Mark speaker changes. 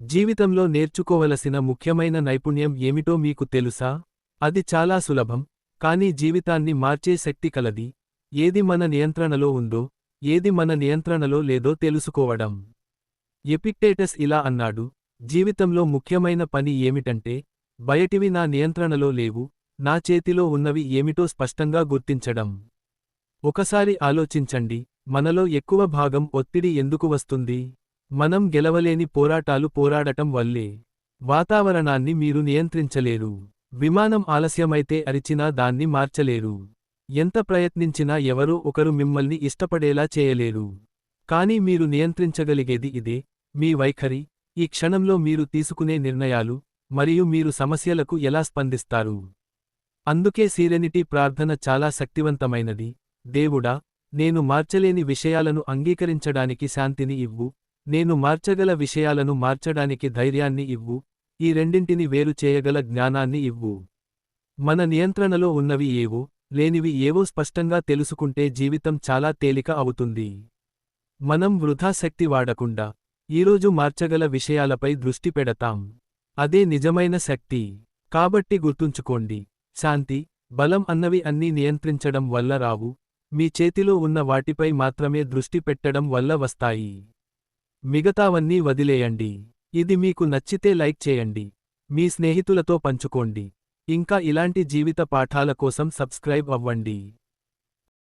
Speaker 1: జీవితంలో నేర్చుకోవలసిన ముఖ్యమైన నైపుణ్యం ఏమిటో మీకు తెలుసా? అది చాలా సులభం కానీ జీవితాన్ని మార్చే శక్తి కలది. ఏది మన నియంత్రణలో ఉందో ఏది మన నియంత్రణలో లేదో తెలుసుకోవడం. ఎపిక్టేటస్ ఇలా అన్నాడు జీవితంలో ముఖ్యమైన పని ఏమిటంటే బయటివి నా నియంత్రణలో లేవు నా చేతిలో ఉన్నవి ఏమిటో స్పష్టంగా గుర్తించడం. ఒకసారి ఆలోచించండి మనలో ఎక్కువ భాగం ఒత్తిడి ఎందుకు వస్తుంది? మనం గెలవలేని పోరాటాలు పోరాడటం వల్లే వాతావరణాన్ని మీరు నియంత్రించలేరు. విమానం ఆలస్యమైతే అరిచినా దాన్ని మార్చలేరు. ఎంత ప్రయత్నించినా ఎవరో ఒకరు మిమ్మల్ని ఇష్టపడేలా చేయలేరు. కానీ మీరు నియంత్రించగలిగేది ఇదే. మీ వైఖరి ఈ క్షణంలో మీరు తీసుకునే నిర్ణయాలు మరియు మీరు సమస్యలకు ఎలా స్పందిస్తారు. అందుకే సీరెనిటీ ప్రార్థన చాలా శక్తివంతమైనది. దేవుడా నేను మార్చలేని విషయాలను అంగీకరించడానికి శాంతిని ఇవ్వు. నేను మార్చగల విషయాలను మార్చడానికి ధైర్యాన్ని ఇవ్వు ఈ రెండింటిని వేరు చేయగల జ్ఞానాన్ని ఇవ్వు. మన నియంత్రణలో ఉన్నవి ఏవో లేనివి ఏవో స్పష్టంగా తెలుసుకుంటే జీవితం చాలా తేలిక అవుతుంది. మనం వృధా శక్తి వాడకుండా ఈరోజు మార్చగల విషయాలపై దృష్టి పెడతాం. అదే నిజమైన శక్తి. కాబట్టి గుర్తుంచుకోండి శాంతి బలం అన్నవి అన్నీ నియంత్రించడం వల్ల రావు మీ చేతిలో ఉన్న వాటిపై మాత్రమే దృష్టి పెట్టడం వల్ల వస్తాయి. మిగతావన్నీ వదిలేయండి. ఇది మీకు నచ్చితే లైక్ చేయండి. మీ స్నేహితులతో పంచుకోండి. ఇంకా ఇలాంటి జీవిత పాఠాల కోసం సబ్స్క్రైబ్ అవ్వండి.